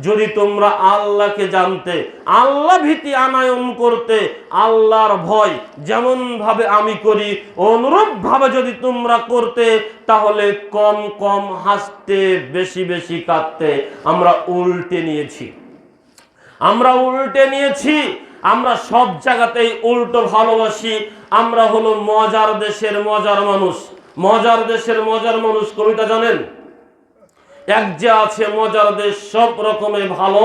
যদি তোমরা আল্লাহকে জানতে, আল্লাহ ভীতি আনায়ন করতে, আল্লাহর ভয় যেমন ভাবে আমি করি অনুরূপ ভাবে যদি তোমরা করতে, তাহলে কম কম হাসতে, বেশি বেশি কাঁদতে আমরা উল্টে নিয়েছি। আমরা উল্টে নিয়েছি, আমরা সব জায়গাতেই উল্টো ভালোবাসি, আমরা হলো মজার দেশের মজার মানুষ। মজার দেশের মজার মানুষ কবিতা জানেন? এক যে আছে মজার দেশ সব রকমে ভালো,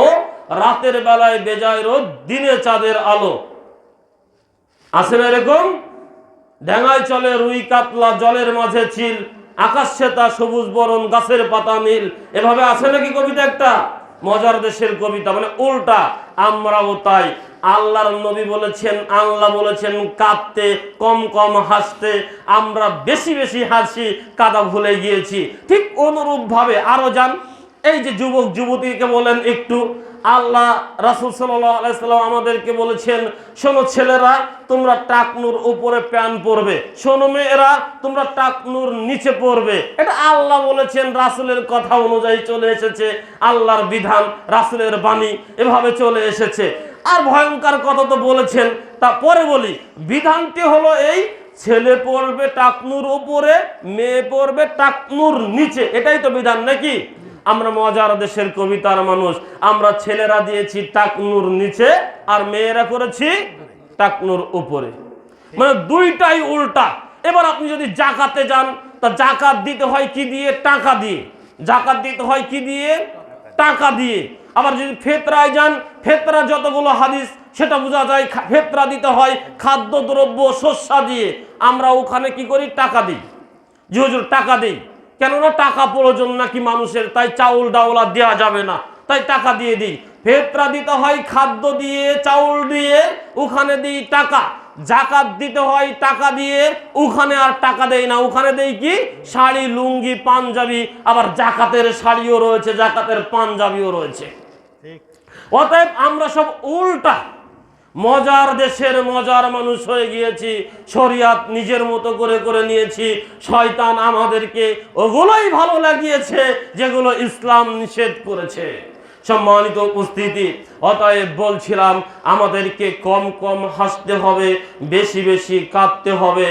রাতের বেলায় বেজায় রোদ, দিনে চাঁদের আলো। আছে না এরকম? ডেঙায় চলে রুই কাতলা, জলের মাঝে চিল, আকাশ শ্বেতা সবুজ বরণ, গাছের পাতা নীল। এভাবে আছে নাকি কবিতা একটা? মজার দেশের কবিতা মানে উল্টা। আমরাও তাই। আল্লাহর নবী বলেছেন, আল্লাহ বলেছেন কাঁদতে কম কম হাসতে, আমরা বেশি বেশি হাসি কাদা ভুলে গিয়েছি। ঠিক অনুরূপ ভাবে আরও যান। এই যে যুবক যুবতীকে বলেন একটু, আল্লাহ রাসুল সাল্লাম আমাদেরকে বলেছেন, শোনো ছেলেরা, তোমরা টাকনুর উপরে প্যান পরবে। শোনো মেয়েরা, তোমরা টাকনুর নিচে পড়বে এটা আল্লাহ বলেছেন, রাসুলের কথা অনুযায়ী চলে এসেছে। আল্লাহর বিধান, রাসুলের বাণী এভাবে চলে এসেছে। আর ভয়ঙ্কর কথা তো বলেছেন। তা পরে বলি, বিধানটি হলো এই, ছেলে পড়বে টাকনুর উপরে, মেয়ে পড়বে টাকনুর নিচে। এটাই তো বিধান নাকি? আমরা মজার দেশের কবিতার মানুষ। আমরা ছেলেরা দিয়েছি টাকনুর নিচে, আর মেয়েরা করেছি টাকনুর উপরে। মানে দুইটাই উল্টা। এবার আপনি যদি জাকাতে যান, তা জাকাত দিতে হয় কি দিয়ে? টাকা দিয়ে। জাকাত দিতে হয় কি দিয়ে? টাকা দিয়ে। আবার যদি ফেতরায় যান ফেতরা যতগুলো হাদিস, সেটা বোঝা যায় ফেতরা দিতে হয় খাদ্য, দ্রব্য, শস্যা দিয়ে। আমরা ওখানে কি করি? টাকা দিই। জি হুজুর, টাকা দিই। কেননা টাকা প্রয়োজন নাকি মানুষের, তাই চাউল, ডাউল দেওয়া যাবে না। তাই টাকা দিয়ে দিই। ফেতরা দিতে হয় খাদ্য দিয়ে, চাউল দিয়ে, ওখানে দিই টাকা। জাকাত দিতে হয় টাকা দিয়ে, ওখানে আর টাকা দেই না। ওখানে দেই কি? শাড়ি, লুঙ্গি, পাঞ্জাবি। আবার জাকাতের শাড়িও রয়েছে, জাকাতের পাঞ্জাবিও রয়েছে। অতএব আমরা সব উল্টা। মজার দেশের মজার মানুষ হয়ে গিয়েছি, শরিয়াত নিজের মতো করে করে নিয়েছি, শয়তান আমাদেরকে ওগুলোই ভালো লাগিয়েছে যেগুলো ইসলাম নিষেধ করেছে। সম্মানিত উপস্থিতি, অতএব বলছিলাম, আমাদেরকে কম কম হাসতে হবে, বেশি বেশি কাঁদতে হবে।